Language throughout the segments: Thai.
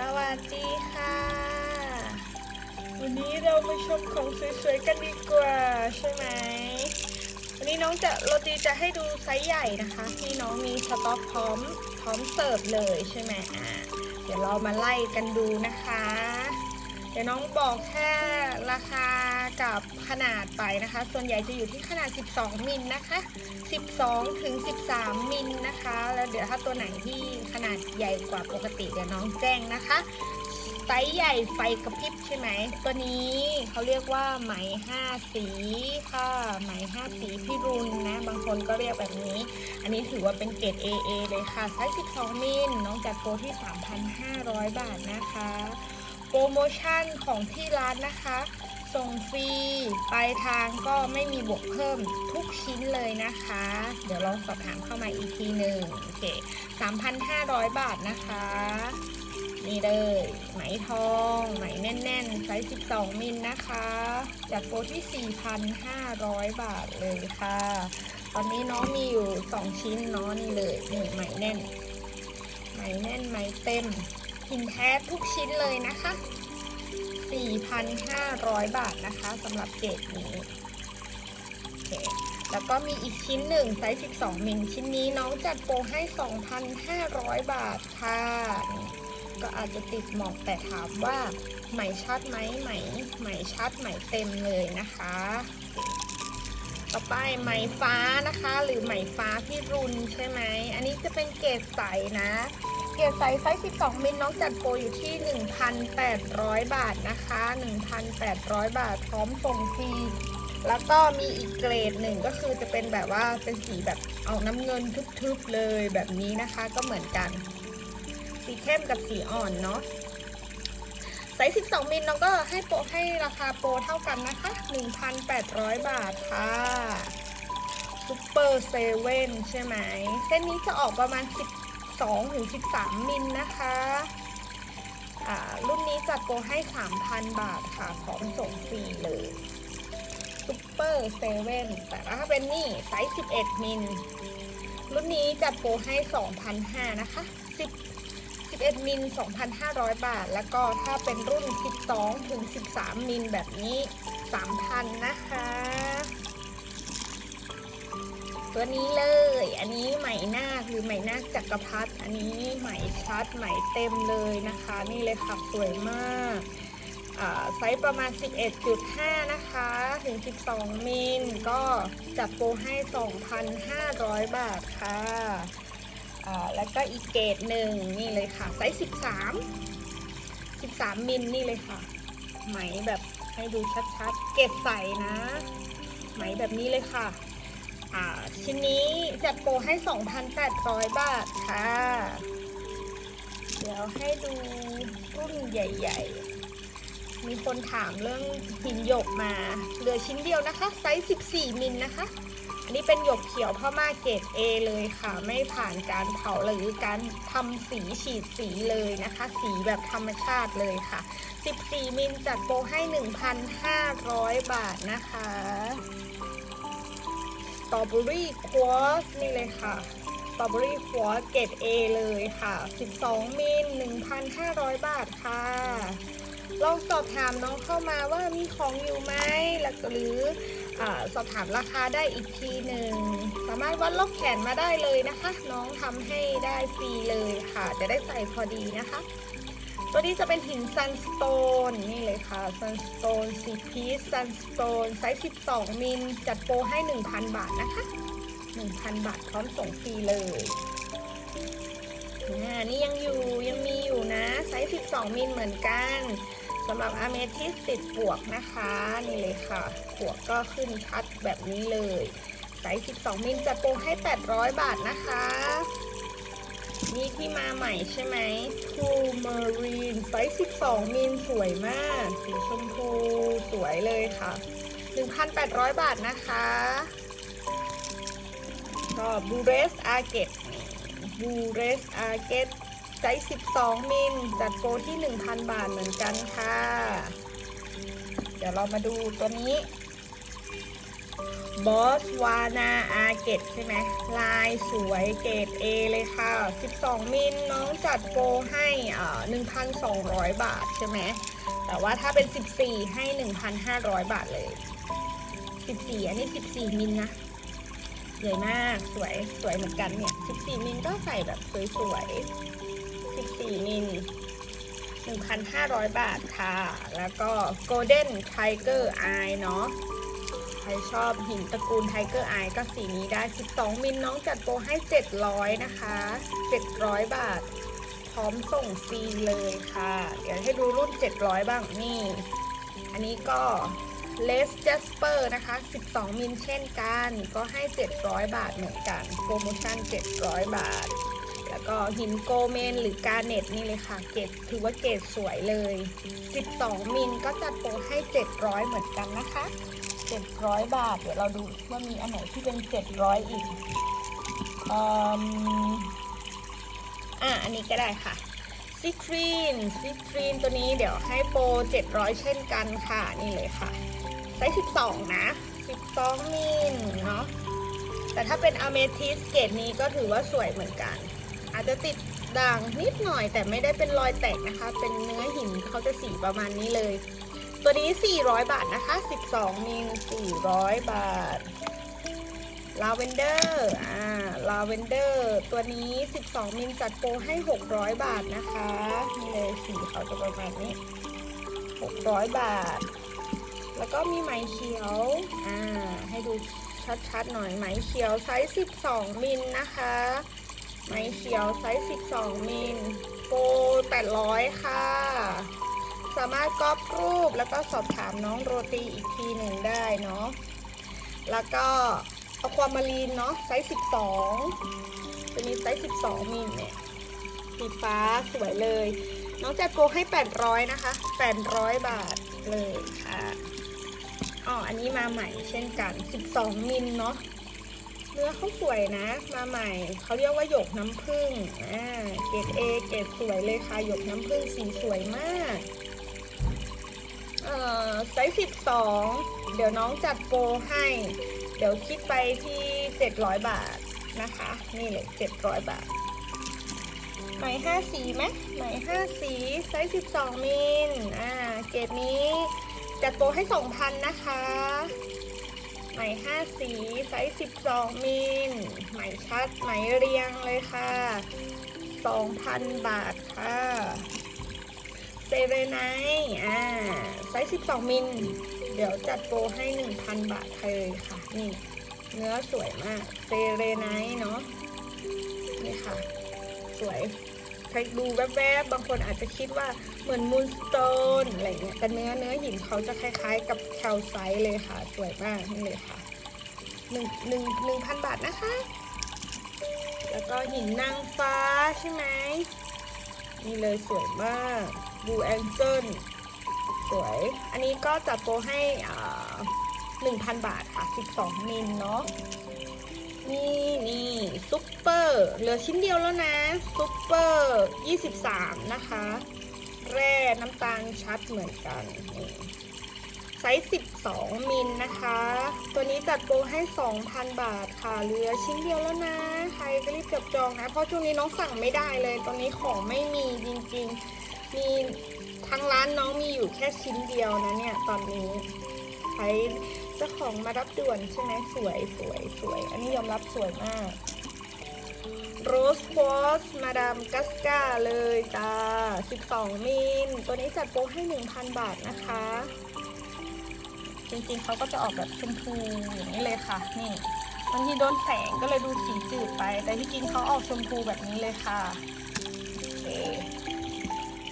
สวัสดีค่ะ วันนี้เรามาชมของสวยๆกันดีกว่าใช่ไหม วันนี้น้องจะโรตีจะให้ดูไซส์ใหญ่นะคะ ที่น้องมีสต็อกพร้อมพร้อมเสิร์ฟเลยใช่ไหมอะเดี๋ยวเรามาไล่กันดูนะคะ เดี๋ยวน้องบอกแค่ราคา กับขนาดไปนะคะ ส่วนใหญ่จะอยู่ที่ขนาด 12 มิลนะคะ 12 ถึง 13 มิลนะคะ แล้วเดี๋ยวถ้าตัวไหนที่ขนาดใหญ่กว่าปกติเดี๋ยวน้องแจ้งนะคะไซส์ใหญ่ไฟกระพริบใช่ไหม ตัวนี้เขาเรียกว่าไหม5สีค่ะไหม5สีพี่รุนนะ บางคนก็เรียกแบบนี้ อันนี้ถือว่าเป็นเกรด AA เลยค่ะ ไซส์ 12 มิลน้องจัดโปรที่ 3,500 บาทนะคะ โปรโมชั่นของที่ร้านนะคะ ส่งฟรีปลายทางก็ไม่มีบวกเพิ่มทุกชิ้นเลยนะคะ เดี๋ยวลองสอบถามเข้ามาอีกทีหนึ่งโอเค3,500 บาทนะคะ นี่เลย ไหมทอง ไหมแน่นๆ ไซส์ 12 มิลนะคะจัดโปรที่ 4,500 บาทเลยค่ะ ตอนนี้น้องมีอยู่ 2 ชิ้นเนาะนี่เลยนี่ไหมแน่น ไหมแน่นไหมเต็มหินแท้ทุกชิ้นเลยนะคะ 4,500 บาทนะคะสำหรับเกรดนี้โอเคแล้วก็มีอีกชิ้นหนึ่งไซส์ 12มิลชิ้นนี้น้องจัดโปรให้ 2,500 บาทค่ะก็อาจจะติดหมอกแต่ถามว่าไหมชัดไหมไหมไหมชัดไหมเต็มเลยนะคะ ต่อไปไหมฟ้านะคะ หรือไหมฟ้าพี่รุนใช่ไหม อันนี้จะเป็นเกรดใสนะ เกรดใสไซส์ 12 มิลน้องจัดโปรอยู่ที่ 1,800 บาทนะคะ 1,800 บาทพร้อมส่งฟรีแล้วก็มีอีกเกรดหนึ่งก็คือจะเป็นแบบว่าเป็นสีแบบออกน้ำเงินทึบๆเลยแบบนี้นะคะก็เหมือนกัน สีเข้มกับสีอ่อนเนาะไซส์ 12 มิลน้องก็ให้โปรให้ราคาโปรเท่ากันนะคะ 1,800 บาทค่ะซูเปอร์เซเว่นใช่ไหม เส้นนี้จะออกประมาณ10 12ถึง13 มิลนะคะอ่ารุ่นนี้จัดโปรให้ 3,000 บาทค่ะพร้อมส่งฟรีเลยซูเปอร์เซเว่นแต่ถ้าเป็นนี่ไซส์ 11 มิล รุ่นนี้จัดโปรให้ 2,500 นะคะ 10 11 มิล 2,500 บาท แล้วก็ถ้าเป็นรุ่น 12ถึง13 มิลแบบนี้ 3,000 นะคะ ตัวนี้เลย อันนี้ไหมนาคหรือไหมนาคจักรพรรดิอันนี้ไหมชัดไหมเต็มเลยนะคะ นี่เลยค่ะสวยมากไซส์ประมาณ 11.5 นะคะ ถึง 12 มิล ก็จัดโปรให้ 2,500 บาทค่ะแล้วก็อีกเกรดหนึ่งนี่เลยค่ะ ไซส์ 13 13 มิลนี่เลยค่ะ ไหมแบบให้ดูชัดๆ เกรดใสนะ ไหมแบบนี้เลยค่ะ ชิ้นนี้จัดโปรให้ 2,800 บาทค่ะ เดี๋ยวให้ดูรุ่นใหญ่ๆ มีคนถามเรื่องหินหยกมา เหลือชิ้นเดียวนะคะ ไซส์ 14 มิลนะคะ อันนี้เป็นหยกเขียวพ่อมาเกรด A เลยค่ะ ไม่ผ่านการเผาหรือการทำสีฉีดสีเลยนะคะ สีแบบธรรมชาติเลยค่ะ 14 มิลจัดโปรให้ 1,500 บาทนะคะ ตรอเบอรี่ควอสนี่เลยค่ะ สตรอเบอรี่ควอสเกรด A เลยค่ะ 12 มิล 1,500 บาทค่ะ ลองสอบถามน้องเข้ามาว่ามีของอยู่ไหมแล้วหรืออสอบถามราคาได้อีกทีหนึ่ง สามารถวัดลอกแขนมาได้เลยนะคะ น้องทำให้ได้ฟรีเลยค่ะ จะได้ใส่พอดีนะคะ ตัวนี้จะเป็นหินซันสโตนนี่เลยค่ะซันสโตนสีพีซซันสโตนไซส์12 มิลจัดโปรให้ 1,000 บาทนะคะ 1,000 บาทพร้อมส่งฟรีเลยนี่ยังอยู่ยังมีอยู่นะไซส์ 12 มิลเหมือนกันสำหรับอเมทิสติดปวกนะคะ นี่เลยค่ะปวกก็ขึ้นชัดแบบนี้เลยไซส์ 12 มิลจัดโปรให้ 800 บาทนะคะ นี่ที่มาใหม่ใช่ไหม True Marine ไซส์12 มิลสวยมาก สีชมพูสวยเลยค่ะ 1,800 บาทนะคะก็บูเรสอาเกตบูเรสอาเกตไซส์12 มิลจัดโปรที่ 1,000 บาทเหมือนกันค่ะ เดี๋ยวเรามาดูตัวนี้ บอสวานาอาเกตใช่ไหมลายสวยเกรด A เลยค่ะ 12 มิลน้องจัดโปรให้อ่า1,200 บาทใช่ไหมแต่ว่าถ้าเป็น 14 ให้ 1,500 บาทเลย 14 อันนี้ 14 มิลนะใหญ่มากสวยสวยเหมือนกันเนี่ย 14 มิลก็ใส่แบบสวยๆ 14 มิล1,500 บาทค่ะ แล้วก็ Golden Tiger Eye เนาะ ครชอบหินตระกูล Tiger Eye ก็สีนี้ได้ 12 มิลน้องจัดโปรให้ 700 นะคะ 700 บาท พร้อมส่งฟรีเลยค่ะ เดี๋ยวให้ดูรุ่น 700 บ้างนี่ อันนี้ก็ Les Jasper นะคะ 12 มิลเช่นกัน ก็ให้ 700 บาทเหมือนกัน โปรโมชั่น 700 บาท ก็หินโกเมนหรือกาเน็ตนี่เลยค่ะเกรดถือว่าเกรดสวยเลย 12 มิลก็จัดโปรให้ 700 เหมือนกันนะคะ 700 บาท เดี๋ยวเราดูว่ามีอันไหนที่เป็น 700 อีกอืมอะอันนี้ก็ได้ค่ะซิทรีนซิทรีนตัวนี้เดี๋ยวให้โปร 700 เช่นกันค่ะ นี่เลยค่ะไซส์12 นะ 12 มิลเนาะแต่ถ้าเป็นอเมทิสเกรดนี้ก็ถือว่าสวยเหมือนกัน อาจจะติดด่างนิดหน่อย แต่ไม่ได้เป็นรอยแตกนะคะ เป็นเนื้อหินเขาจะสีประมาณนี้เลย ตัวนี้ 400 บาทนะคะ 12 มิล 400 บาทลาเวนเดอร์อ่าลาเวนเดอร์ตัวนี้ 12 มิลจัดโปรให้ 600 บาทนะคะนี่เลยสีเขาจะประมาณนี้ 600 บาท แล้วก็มีไหมเขียวอ่าให้ดูชัดๆหน่อยไหมเขียวไซส์ 12 มิลนะคะ ไหมเขียวไซส์ 12 มิลโปร800 ค่ะ สามารถก๊อปรูปแล้วก็สอบถามน้องโรตีอีกทีหนึ่งได้เนาะ แล้วก็เอาความารีนเนาะไซส์ 12 ตัวนี้ไซส์ 12 มิลเนี่ยสีฟ้าสวยเลย น้องแจัดโปรให้ 800 นะคะ 800 บาทเลยค่ะอ๋ออันนี้มาใหม่เช่นกัน 12 มิลเนาะ เนื้อเขาสวยนะ มาใหม่ เขาเรียกว่าหยกน้ำผึ้งอ่าเกรด A เกรดสวยเลยค่ะหยกน้ำผึ้งสีสวยมากเอ่อไซส์12เดี๋ยวน้องจัดโปรให้ เดี๋ยวคิดไปที่700บาทนะคะ นี่เลย700บาทไหม5สีไหมไหม5สีไซส์12มิลอ่าเกรดนี้จัดโปรให้2,000นะคะ ไหม5สีไซส์12 มิลไหมชัดไหมเรียงเลยค่ะ 2,000 บาทค่ะเซเรไนอ่าไซส์12 มิลเดี๋ยวจัดโปรให้ 1,000 บาทเลยค่ะ นี่ เนื้อสวยมาก เซเรไนเนาะนี่ค่ะ สวย รดูแวบๆบางคนอาจจะคิดว่าเหมือนมูนสโตนอะไรเงี้ยแต่เนื้อเนื้อหินเขาจะคล้ายๆ กับแคลไซต์เลยค่ะ สวยมากนี่เลยค่ะหนึ่งหนึ่งหนึ่งพันบาทนะคะ แล้วก็หินนางฟ้าใช่ไหมนี่เลยสวยมากบูแองเจิลสวย อันนี้ก็จัดโปรให้อ่าหนึ่งพันบาทค่ะสิบสองมิลเนาะ ซุปเปอร์เหลือชิ้นเดียวแล้วนะซุปเปอร์23 นะคะ แร่น้ำตาลชัดเหมือนกันไซส์12 มิลนะคะ ตัวนี้จัดโปรให้ 2,000 บาทค่ะเหลือชิ้นเดียวแล้วนะ ใครก็รีบจับจองนะ เพราะช่วงนี้น้องสั่งไม่ได้เลย ตอนนี้ของไม่มีจริงๆ มีทางร้านน้องมีอยู่แค่ชิ้นเดียวนะเนี่ย ตอนนี้ใครเจ้าของมารับด่วนใช่ไหมสวยสวยสวย อันนี้ยอมรับสวยมาก โรสควอสมาดามกัสกาเลยจ้า 12 มิล ตัวนี้จัดโปรให้ 1,000 บาทนะคะ จริงๆเขาก็จะออกแบบชมพูอย่างนี้เลยค่ะ นี่บางทีโดนแสงก็เลยดูสีจืดไป แต่ที่จริงเขาออกชมพูแบบนี้เลยค่ะโอเค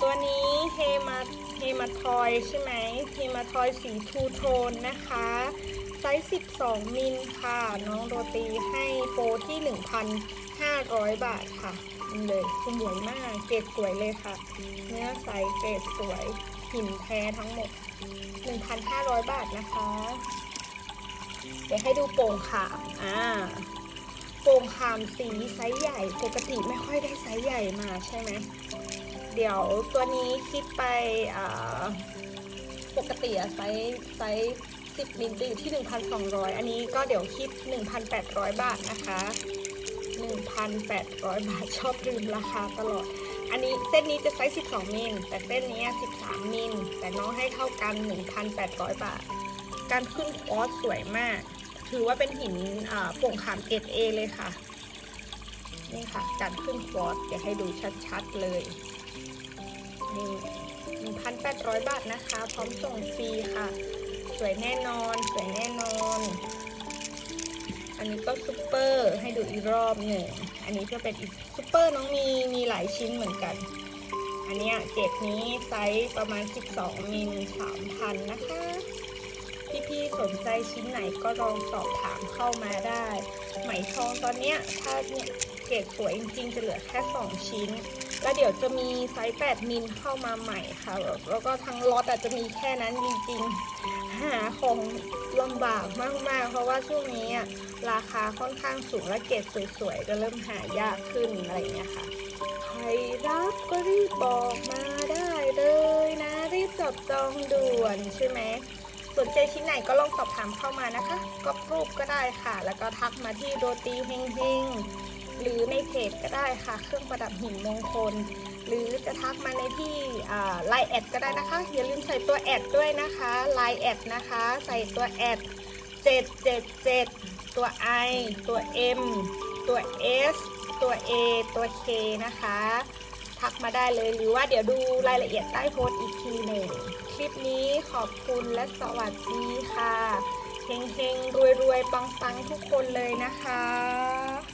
ตัวนี้เฮมาเฮมาทอยใช่ไหมเฮมาทอยสีทูโทนนะคะไซส์ 12 มิลค่ะ น้องโรตีให้โปรที่ 500 บาทค่ะนี่เลยสวยมากเกรดสวยเลยค่ะ เนื้อใสเกรดสวยหินแท้ทั้งหมด 1,500 บาทนะคะ เดี๋ยวให้ดูโป่งขามอ่าโป่งขามสีไซส์ใหญ่ปกติไม่ค่อยได้ไซส์ใหญ่มาใช่ไหมเดี๋ยวตัวนี้คิดไปอ่าปกติอะไซส์ไซส์10มิลจะอยู่ที่ 1,200 อันนี้ก็เดี๋ยวคิด 1,800 บาทนะคะ 1,800 บาทชอบลืมราคาตลอด อันนี้เส้นนี้จะไซส์12 มิล แต่เส้นนี้13 มิล แต่น้องให้เท่ากัน 1,800 บาท การขึ้นคอร์สสวยมาก ถือว่าเป็นหินโป่งขามเกรด A เลยค่ะ นี่ค่ะ การขึ้นคอร์สเดี๋ยวให้ดูชัดๆเลย นี่1,800 บาทนะคะ พร้อมส่งฟรีค่ะ สวยแน่นอน สวยแน่นอน อันนี้ก็ซุปเปอร์ให้ดูอีกรอบหนึ่ง อันนี้ก็เป็นอีกซุปเปอร์น้องมีมีหลายชิ้นเหมือนกัน อันนี้เกรดนี้ไซส์ประมาณ 12มิล3,000 นะคะ พี่ๆสนใจชิ้นไหนก็ลองสอบถามเข้ามาได้ ไหมทองตอนเนี้ยถ้าเนี่ยเกรดสวยจริงๆจะเหลือแค่ 2 ชิ้น แล้วเดี๋ยวจะมีไซส์ 8มิลเข้ามาใหม่ค่ะ แล้วแล้วก็ทั้งล็อตอาจจะมีแค่นั้นจริงๆ หาของลำบากมากๆ เพราะว่าช่วงนี้อะราคาค่อนข้างสูงและเกรดสวยๆจะเริ่มหายากขึ้นอะไรอย่างเงี้ยค่ะใครรับก็รีบบอกมาได้เลยนะ รีบจับจองด่วนใช่ไหมสนใจชิ้นไหนก็ลองสอบถามเข้ามานะคะ ก็รูปก็ได้ค่ะ แล้วก็ทักมาที่โรตีเฮงเฮง หรือในเพจก็ได้ค่ะ เครื่องประดับหินมงคล หรือจะทักมาในที่ไลน์แอดก็ได้นะคะ อย่าลืมใส่ตัวแอดด้วยนะคะไลน์แอดนะคะ ใส่ตัวแอด777 ตัว I ตัว M ตัว S ตัว A ตัว K นะคะ ทักมาได้เลยหรือว่าเดี๋ยวดูรายละเอียดใต้โพสต์อีกทีหนึ่งคลิปนี้ขอบคุณและสวัสดีค่ะเฮงๆรวยๆ ปังๆ ทุกคนเลยนะคะ